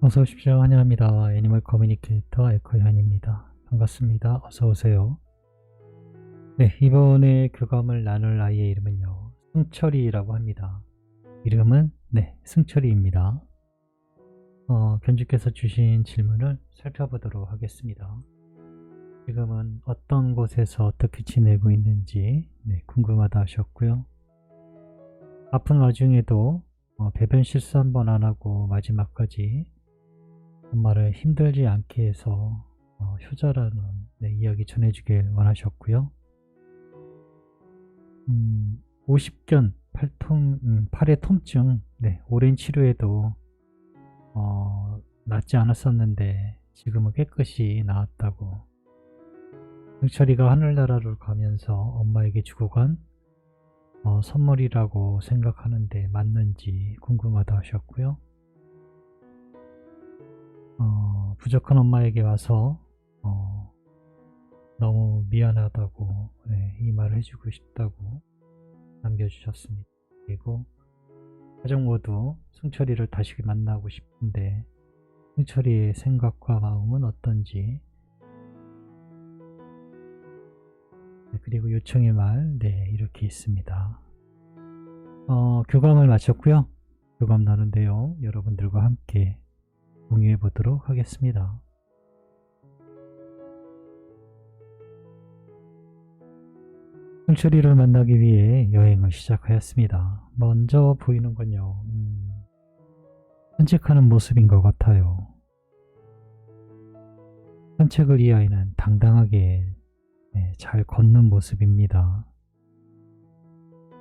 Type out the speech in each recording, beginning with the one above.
어서 오십시오. 환영합니다. 애니멀 커뮤니케이터 에코현입니다. 반갑습니다. 어서 오세요. 네, 이번에 교감을 나눌 아이의 이름은요. 승철이라고 합니다. 이름은 네, 승철이입니다. 어, 견주께서 주신 질문을 살펴보도록 하겠습니다. 지금은 어떤 곳에서 어떻게 지내고 있는지 네, 궁금하다 하셨고요. 아픈 와중에도 어, 배변 실수 한번 안 하고 마지막까지 엄마를 힘들지 않게 해서 어, 효자라는 네, 이야기 전해주길 원하셨고요. 음, 50견 팔통, 음, 팔의 통증, 네, 오랜 치료에도 어, 낫지 않았었는데 지금은 깨끗이 나았다고. 승철이가 하늘나라를 가면서 엄마에게 주고 간 어, 선물이라고 생각하는데 맞는지 궁금하다 하셨고요. 어, 부족한 엄마에게 와서 어, 너무 미안하다고 네, 이 말을 해주고 싶다고 남겨주셨습니다. 그리고 가족 모두 승철이를 다시 만나고 싶은데 승철이의 생각과 마음은 어떤지 네, 그리고 요청의 말, 네, 이렇게 있습니다. 어, 교감을 마쳤고요. 교감 나눈데요. 여러분들과 함께 공유해 보도록 하겠습니다. 승철이를 만나기 위해 여행을 시작하였습니다. 먼저 보이는 건요, 음, 산책하는 모습인 것 같아요. 산책을 이 아이는 당당하게 네, 잘 걷는 모습입니다.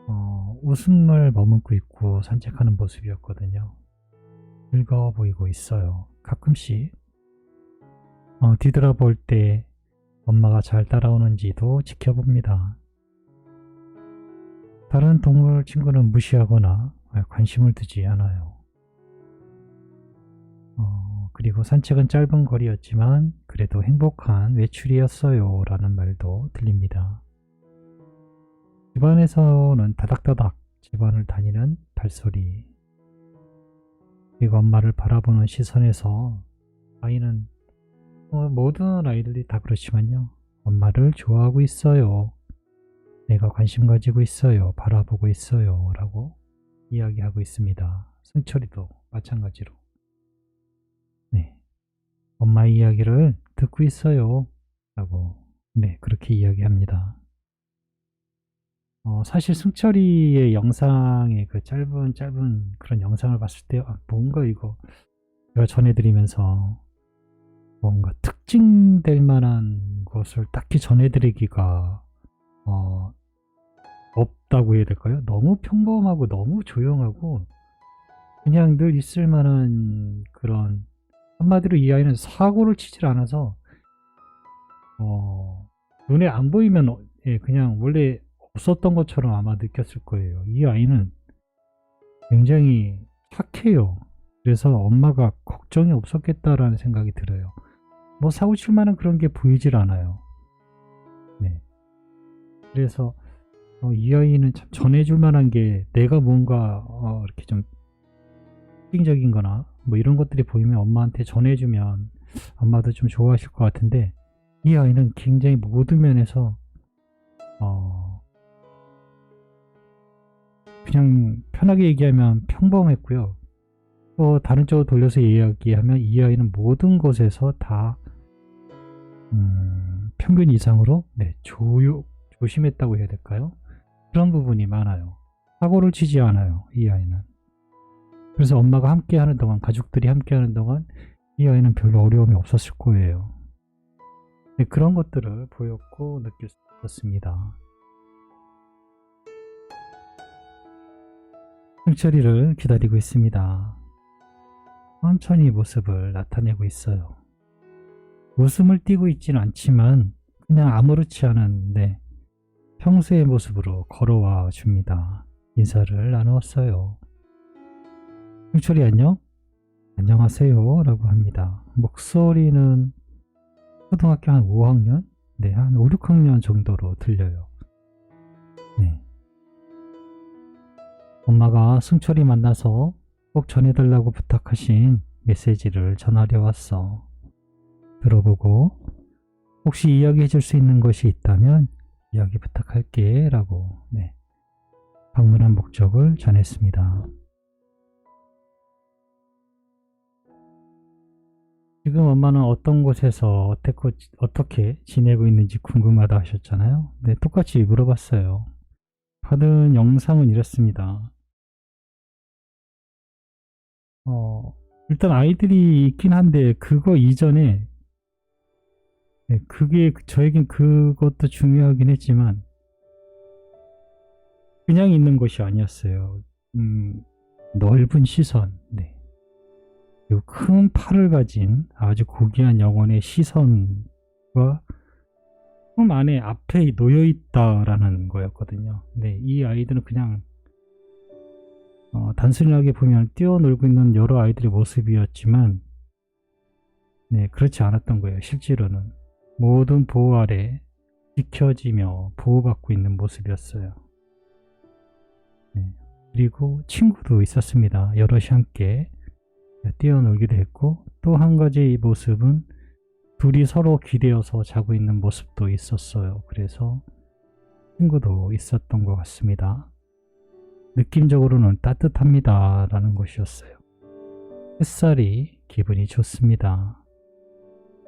어, 웃음을 머금고 있고 산책하는 모습이었거든요. 즐거워 보이고 있어요. 가끔씩 어, 뒤돌아볼 때 엄마가 잘 따라오는지도 지켜봅니다. 다른 동물 친구는 무시하거나 관심을 두지 않아요. 어, 그리고 산책은 짧은 거리였지만 그래도 행복한 외출이었어요 라는 말도 들립니다. 집안에서는 다닥다닥 집안을 다니는 발소리 그리고 엄마를 바라보는 시선에서 아이는 어, 모든 아이들이 다 그렇지만요. 엄마를 좋아하고 있어요. 내가 관심 가지고 있어요. 바라보고 있어요. 라고 이야기하고 있습니다. 승철이도 마찬가지로. 네. 엄마의 이야기를 듣고 있어요. 라고 네 그렇게 이야기합니다 어, 사실 승철이의 영상의 그 짧은 짧은 그런 영상을 봤을 때 아, 뭔가 이거 제가 전해드리면서 뭔가 특징될 만한 것을 딱히 전해드리기가 어, 없다고 해야 될까요? 너무 평범하고 너무 조용하고 그냥 늘 있을 만한 그런 한마디로 이 아이는 사고를 치질 않아서 어, 눈에 안 보이면 어, 예, 그냥 원래 없었던 것처럼 아마 느꼈을 거예요. 이 아이는 굉장히 착해요. 그래서 엄마가 걱정이 없었겠다라는 생각이 들어요. 뭐 사고 칠 만한 그런 게 보이질 않아요. 네. 그래서 어, 이 아이는 참 전해줄 만한 게 내가 뭔가 어, 이렇게 좀 특징적인 거나 뭐 이런 것들이 보이면 엄마한테 전해주면 엄마도 좀 좋아하실 것 같은데 이 아이는 굉장히 모든 면에서 그냥 편하게 얘기하면 평범했고요. 또 다른 쪽으로 돌려서 이야기하면 이 아이는 모든 것에서 다 음, 평균 이상으로 네, 조요, 조심했다고 해야 될까요? 그런 부분이 많아요. 사고를 치지 않아요. 이 아이는. 그래서 엄마가 함께 하는 동안 가족들이 함께 하는 동안 이 아이는 별로 어려움이 없었을 거예요. 네, 그런 것들을 보였고 있었습니다. 승철이를 기다리고 있습니다. 천천히 모습을 나타내고 있어요. 웃음을 띠고 있지는 않지만 그냥 아무렇지 않은데 평소의 모습으로 걸어와 줍니다. 인사를 나누었어요. 승철이 안녕? 안녕하세요 라고 합니다. 목소리는 초등학교 한 5학년? 네, 한 5, 6학년 정도로 들려요. 네. 엄마가 승철이 만나서 꼭 전해달라고 부탁하신 메시지를 전하려 왔어. 들어보고 혹시 이야기해 줄 수 있는 것이 있다면 이야기 부탁할게 라고 네, 방문한 목적을 전했습니다. 지금 엄마는 어떤 곳에서 어떻게, 지내고 있는지 궁금하다 하셨잖아요. 네, 똑같이 물어봤어요. 받은 영상은 이렇습니다. 어, 일단 아이들이 있긴 한데 그거 이전에 네, 그게 저에겐 그것도 중요하긴 했지만 그냥 있는 것이 아니었어요. 음, 넓은 시선, 네. 그리고 큰 팔을 가진 아주 고귀한 영혼의 시선과 품 안에 앞에 놓여 있다라는 거였거든요. 네, 이 아이들은 그냥 어, 단순하게 보면 뛰어놀고 있는 여러 아이들의 모습이었지만 네, 그렇지 않았던 거예요. 실제로는 모든 보호 아래 지켜지며 보호받고 있는 모습이었어요. 네, 그리고 친구도 있었습니다. 여럿이 함께 뛰어놀기도 했고 또 한 가지 이 모습은 둘이 서로 기대어서 자고 있는 모습도 있었어요. 그래서 친구도 있었던 것 같습니다. 느낌적으로는 따뜻합니다. 라는 것이었어요. 햇살이 기분이 좋습니다.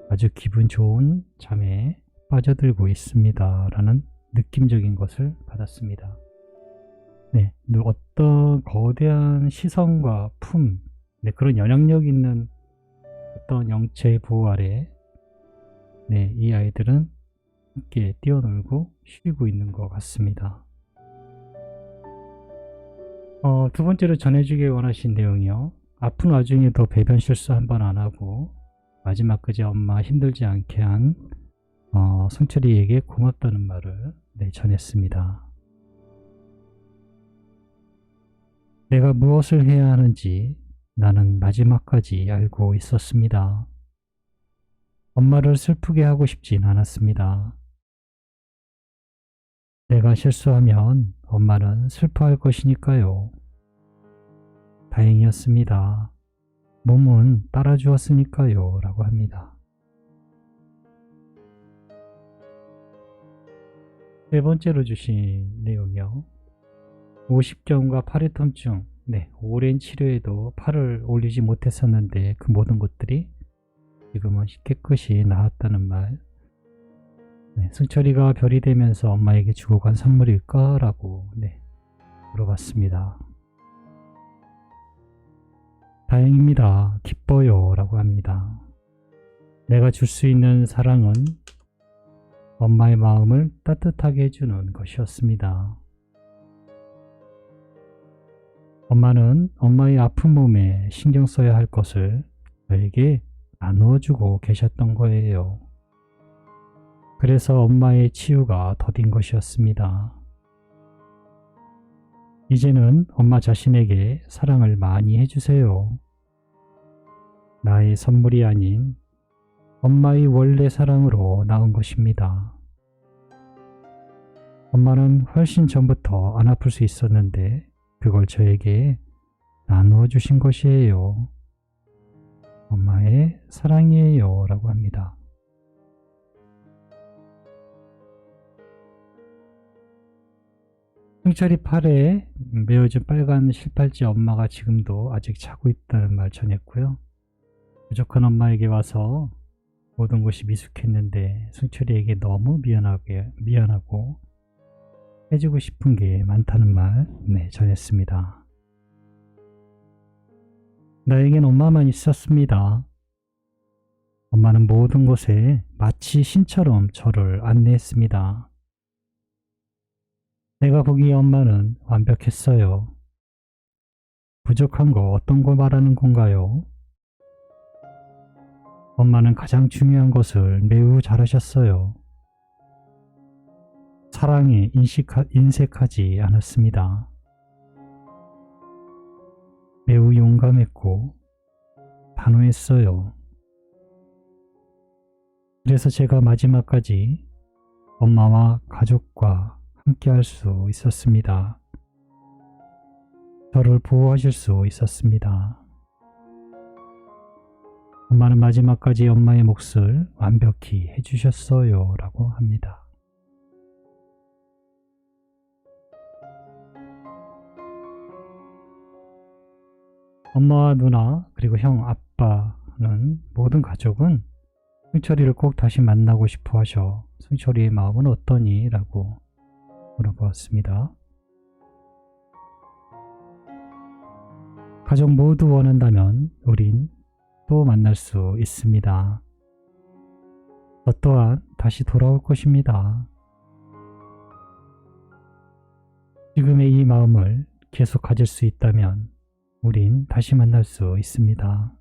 아주 기분 좋은 잠에 빠져들고 있습니다. 라는 느낌적인 것을 받았습니다. 네, 어떤 거대한 시선과 품, 네, 그런 영향력 있는 어떤 영체의 보호 아래 네, 이 아이들은 함께 뛰어놀고 쉬고 있는 것 같습니다. 어, 두 번째로 전해주길 원하신 내용이요. 아픈 와중에도 배변 실수 한 번 안 하고 마지막까지 엄마 힘들지 않게 한 어, 성철이에게 고맙다는 말을 네, 전했습니다. 내가 무엇을 해야 하는지 나는 마지막까지 알고 있었습니다. 엄마를 슬프게 하고 싶진 않았습니다. 내가 실수하면 엄마는 슬퍼할 것이니까요. 다행이었습니다. 몸은 따라주었으니까요. 라고 합니다. 세 번째로 주신 내용이요. 50경과 팔의 통증, 네, 오랜 치료에도 팔을 올리지 못했었는데 그 모든 것들이 지금은 깨끗이 나았다는 말. 네, 승철이가 별이 되면서 엄마에게 주고 간 선물일까? 라고 네, 물어봤습니다. 다행입니다. 기뻐요. 라고 합니다. 내가 줄 수 있는 사랑은 엄마의 마음을 따뜻하게 해주는 것이었습니다. 엄마는 엄마의 아픈 몸에 신경 써야 할 것을 저에게 나누어주고 계셨던 거예요. 그래서 엄마의 치유가 더딘 것이었습니다. 이제는 엄마 자신에게 사랑을 많이 해주세요. 나의 선물이 아닌 엄마의 원래 사랑으로 나온 것입니다. 엄마는 훨씬 전부터 안 아플 수 있었는데 그걸 저에게 나누어 주신 것이에요. 엄마의 사랑이에요. 라고 합니다. 승철이 팔에 메어진 빨간 실팔찌 엄마가 지금도 아직 차고 있다는 말 전했고요. 부족한 엄마에게 와서 모든 것이 미숙했는데 승철이에게 너무 미안하게, 미안하고 해주고 싶은 게 많다는 말 네, 전했습니다. 나에겐 엄마만 있었습니다. 엄마는 모든 곳에 마치 신처럼 저를 안내했습니다. 내가 보기에 엄마는 완벽했어요. 부족한 거 어떤 거 말하는 건가요? 엄마는 가장 중요한 것을 매우 잘하셨어요. 사랑에 인식하, 인색하지 않았습니다. 매우 용감했고 단호했어요. 그래서 제가 마지막까지 엄마와 가족과 함께 할 수 있었습니다. 저를 보호하실 수 있었습니다. 엄마는 마지막까지 엄마의 몫을 완벽히 해주셨어요. 라고 합니다. 엄마와 누나, 그리고 형, 아빠는 모든 가족은 승철이를 꼭 다시 만나고 싶어 하셔. 승철이의 마음은 어떠니? 라고 물어보았습니다. 가족 모두 원한다면 우린 또 만날 수 있습니다. 저 또한 다시 돌아올 것입니다. 지금의 이 마음을 계속 가질 수 있다면 우린 다시 만날 수 있습니다.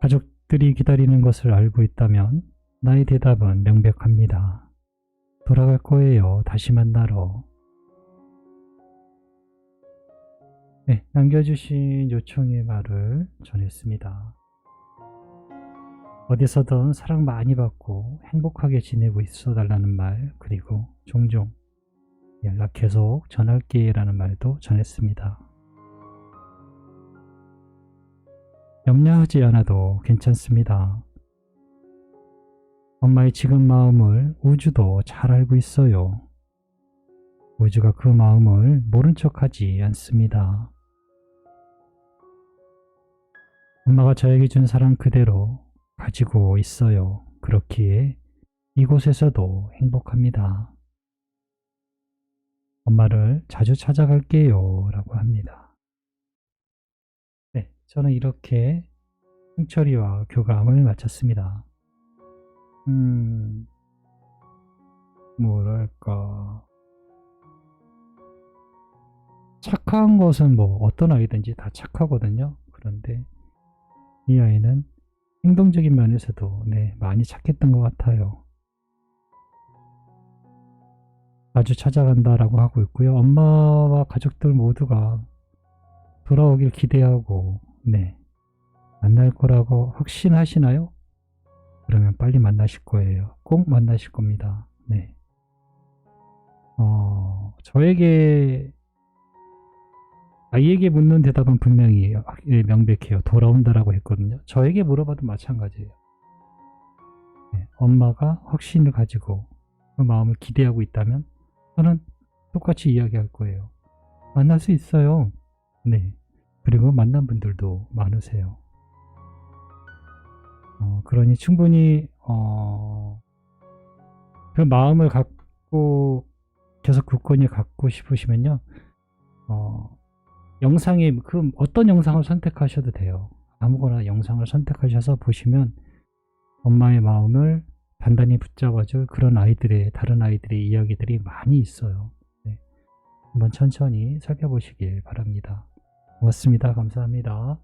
가족들이 기다리는 것을 알고 있다면 나의 대답은 명백합니다. 돌아갈 거예요. 다시 만나러. 네, 남겨주신 요청의 말을 전했습니다. 어디서든 사랑 많이 받고 행복하게 지내고 있어 달라는 말, 그리고 종종 연락 계속 전할게 라는 말도 전했습니다. 염려하지 않아도 괜찮습니다. 엄마의 지금 마음을 우주도 잘 알고 있어요. 우주가 그 마음을 모른 척 하지 않습니다. 엄마가 저에게 준 사랑 그대로 가지고 있어요. 그렇기에 이곳에서도 행복합니다. 엄마를 자주 찾아갈게요. 라고 합니다. 네, 저는 이렇게 승철이와 교감을 마쳤습니다. 음, 뭐랄까. 착한 것은 뭐 어떤 아이든지 다 착하거든요. 그런데 이 아이는 행동적인 면에서도 네, 많이 착했던 것 같아요. 자주 찾아간다라고 하고 있고요. 엄마와 가족들 모두가 돌아오길 기대하고 네, 만날 거라고 확신하시나요? 그러면 빨리 만나실 거예요. 꼭 만나실 겁니다. 네. 어, 저에게 아이에게 묻는 대답은 분명히 명백해요. 돌아온다라고 했거든요. 저에게 물어봐도 마찬가지예요. 네, 엄마가 확신을 가지고 그 마음을 기대하고 있다면 저는 똑같이 이야기할 거예요. 만날 수 있어요. 네. 그리고 만난 분들도 많으세요. 어, 그러니 충분히 어, 그 마음을 갖고 계속 굳건히 갖고 싶으시면요. 어, 영상에 그 어떤 영상을 선택하셔도 돼요. 아무거나 영상을 선택하셔서 보시면 엄마의 마음을 단단히 붙잡아줄 그런 아이들의 다른 아이들의 이야기들이 많이 있어요. 네. 한번 천천히 살펴보시길 바랍니다. 고맙습니다. 감사합니다.